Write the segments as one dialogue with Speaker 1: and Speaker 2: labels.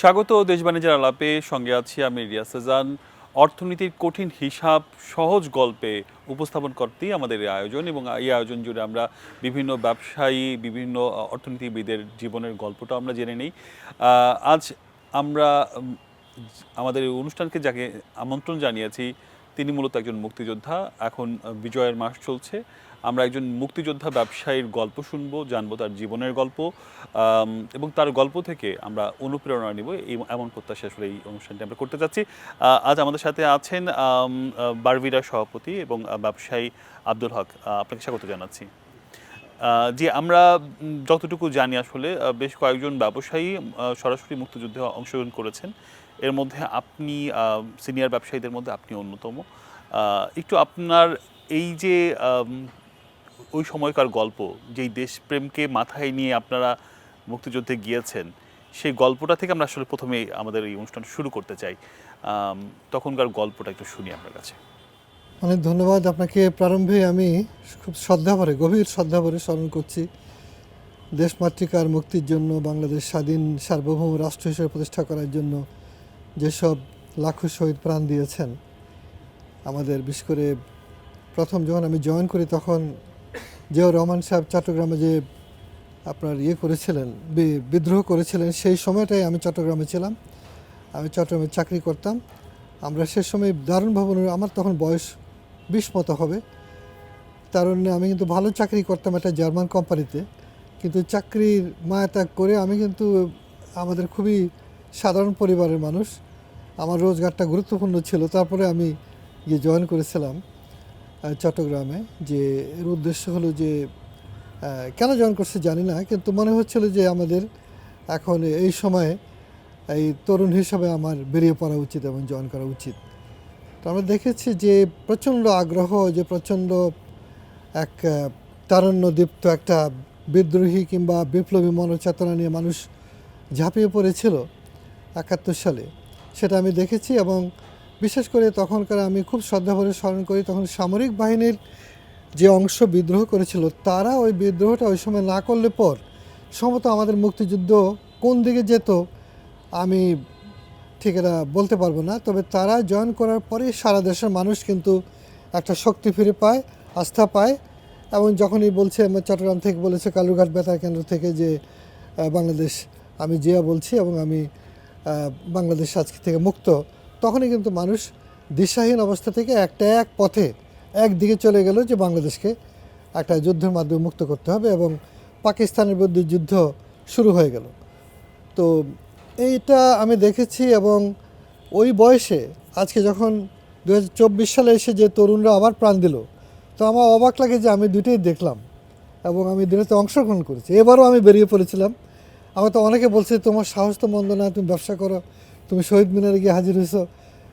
Speaker 1: স্বাগত দেশ বাণিজ্যের আলাপে সঙ্গে আছি আমি রিয়া সেজান। অর্থনীতির কঠিন হিসাব, সহজ গল্পে উপস্থাপন করতেই আমাদের এই আয়োজন এবং এই আয়োজন জুড়ে আমরা বিভিন্ন ব্যবসায়ী, বিভিন্ন অর্থনীতিবিদের জীবনের গল্পটা আমরা জেনে নিই। আজ আমরা আমাদের অনুষ্ঠানকে যাকে আমন্ত্রণ জানিয়েছি তিনি মূলত একজন মুক্তিযোদ্ধা। এখন বিজয়ের মাস চলছে। আমরা একজন মুক্তিযোদ্ধা ব্যবসায়ীর গল্প শুনব, জানব তার জীবনের গল্প এবং তার গল্প থেকে আমরা অনুপ্রেরণা নিব। এমন প্রত্যাশা আসলে এই অনুষ্ঠানটি আমরা করতে চাচ্ছি আজ আমাদের সাথে আছেন বারবিরা সভাপতি এবং ব্যবসায়ী আব্দুল হক। আপনাকে স্বাগত জানাচ্ছি। জি, আমরা যতটুকু জানি আসলে বেশ কয়েকজন ব্যবসায়ী সরাসরি মুক্তিযুদ্ধে অংশগ্রহণ করেছেন। এর মধ্যে আপনি সিনিয়র ব্যবসায়ীদের মধ্যে আপনি অন্যতম। একটু আপনার এই যে ওই সময়কার গল্প, যেই দেশপ্রেমকে মাথায় নিয়ে আপনারা মুক্তিযুদ্ধে গিয়েছেন, সেই গল্পটা থেকে আমরা আসলে প্রথমে আমাদের এই অনুষ্ঠান শুরু করতে চাই। তখনকার গল্পটা একটু শুনি আপনার কাছে।
Speaker 2: অনেক ধন্যবাদ আপনাকে। প্রারম্ভে আমি খুব শ্রদ্ধাভরে গভীর শ্রদ্ধাভরে স্মরণ করছি দেশমাতৃকার মুক্তির জন্য, বাংলাদেশ স্বাধীন সার্বভৌম রাষ্ট্র হিসেবে প্রতিষ্ঠা করার জন্য। যেসব লাখো শহীদ প্রাণ দিয়েছেন, আমাদের বিশেষ করে প্রথম যখন আমি জয়েন করি তখন জিয়াউর রহমান সাহেব চট্টগ্রামে যে আপনার ইয়ে করেছিলেন বিদ্রোহ করেছিলেন, সেই সময়টাই আমি চট্টগ্রামে ছিলাম। আমি চট্টগ্রামে চাকরি করতাম। আমরা সে সময় দারুণ ভবনের আমার তখন বয়স বিশ মতো হবে। তার আমি কিন্তু ভালো চাকরি করতাম একটা জার্মান কোম্পানিতে। কিন্তু চাকরির মায়া ত্যাগ করে আমি কিন্তু আমাদের খুবই সাধারণ পরিবারের মানুষ। আমার রোজগারটা গুরুত্বপূর্ণ ছিল। তারপরে আমি গিয়ে জয়েন করেছিলাম চট্টগ্রামে। যে এর উদ্দেশ্য হলো যে কেন জয়েন করছে জানি না, কিন্তু মনে হচ্ছিল যে আমাদের এখন এই সময়ে এই তরুণ হিসাবে আমার বেরিয়ে পড়া উচিত এবং জয়েন করা উচিত। তো আমরা দেখেছি যে প্রচণ্ড আগ্রহ, যে প্রচণ্ড এক তারণ্যদীপ্ত একটা বিদ্রোহী কিংবা বিপ্লবী মনোচেতনা নিয়ে মানুষ ঝাঁপিয়ে পড়েছিল একাত্তর সালে। সেটা আমি দেখেছি এবং বিশেষ করে তখনকার আমি খুব শ্রদ্ধাভরে স্মরণ করি তখন সামরিক বাহিনীর যে অংশ বিদ্রোহ করেছিল, তারা ওই বিদ্রোহটা ওই সময় না করলে পর সম্ভবত আমাদের মুক্তিযুদ্ধ কোন দিকে যেত আমি ঠিক এটা বলতে পারব না। তবে তারা জয়েন করার পরে সারা দেশের মানুষ কিন্তু একটা শক্তি ফিরে পায়, আস্থা পায় এবং যখনই বলছে আমার চট্টগ্রাম থেকে বলেছে কালুরঘাট বেতার কেন্দ্র থেকে যে বাংলাদেশ, আমি জিয়া বলছি এবং আমি বাংলাদেশ আজকে থেকে মুক্ত, তখনই কিন্তু মানুষ দিশাহীন অবস্থা থেকে একটা এক পথে একদিকে চলে গেল যে বাংলাদেশকে একটা যুদ্ধের মাধ্যমে মুক্ত করতে হবে এবং পাকিস্তানের বিরুদ্ধে যুদ্ধ শুরু হয়ে গেল। তো এইটা আমি দেখেছি এবং ওই বয়সে, আজকে যখন দু হাজার চব্বিশ সালে এসে যে তরুণরা আবার প্রাণ দিল, তো আমার অবাক লাগে যে আমি দুটোই দেখলাম এবং আমি দুটোতে অংশগ্রহণ করেছি। এবারও আমি বেরিয়ে পড়েছিলাম আমার তো অনেকে বলছে, তোমার সাহস তো মন্দ না, তুমি ব্যবসা করো, তুমি শহীদ মিনারে গিয়ে হাজির হয়েছো।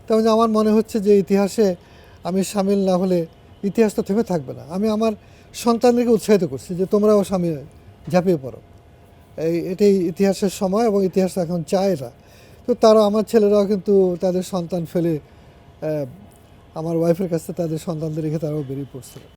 Speaker 2: তেমন আমার মনে হচ্ছে যে ইতিহাসে আমি সামিল না হলে ইতিহাস তো থেমে থাকবে না। আমি আমার সন্তানদেরকে উৎসাহিত করছি যে তোমরাও সামিল ঝাঁপিয়ে পড়ো। এই এটাই ইতিহাসের সময় এবং ইতিহাস এখন চায় না। তো তারা আমার ছেলেরাও কিন্তু তাদের সন্তান ফেলে আমার ওয়াইফের কাছে তাদের সন্তানদের রেখে তারাও বেরিয়ে পড়ছিল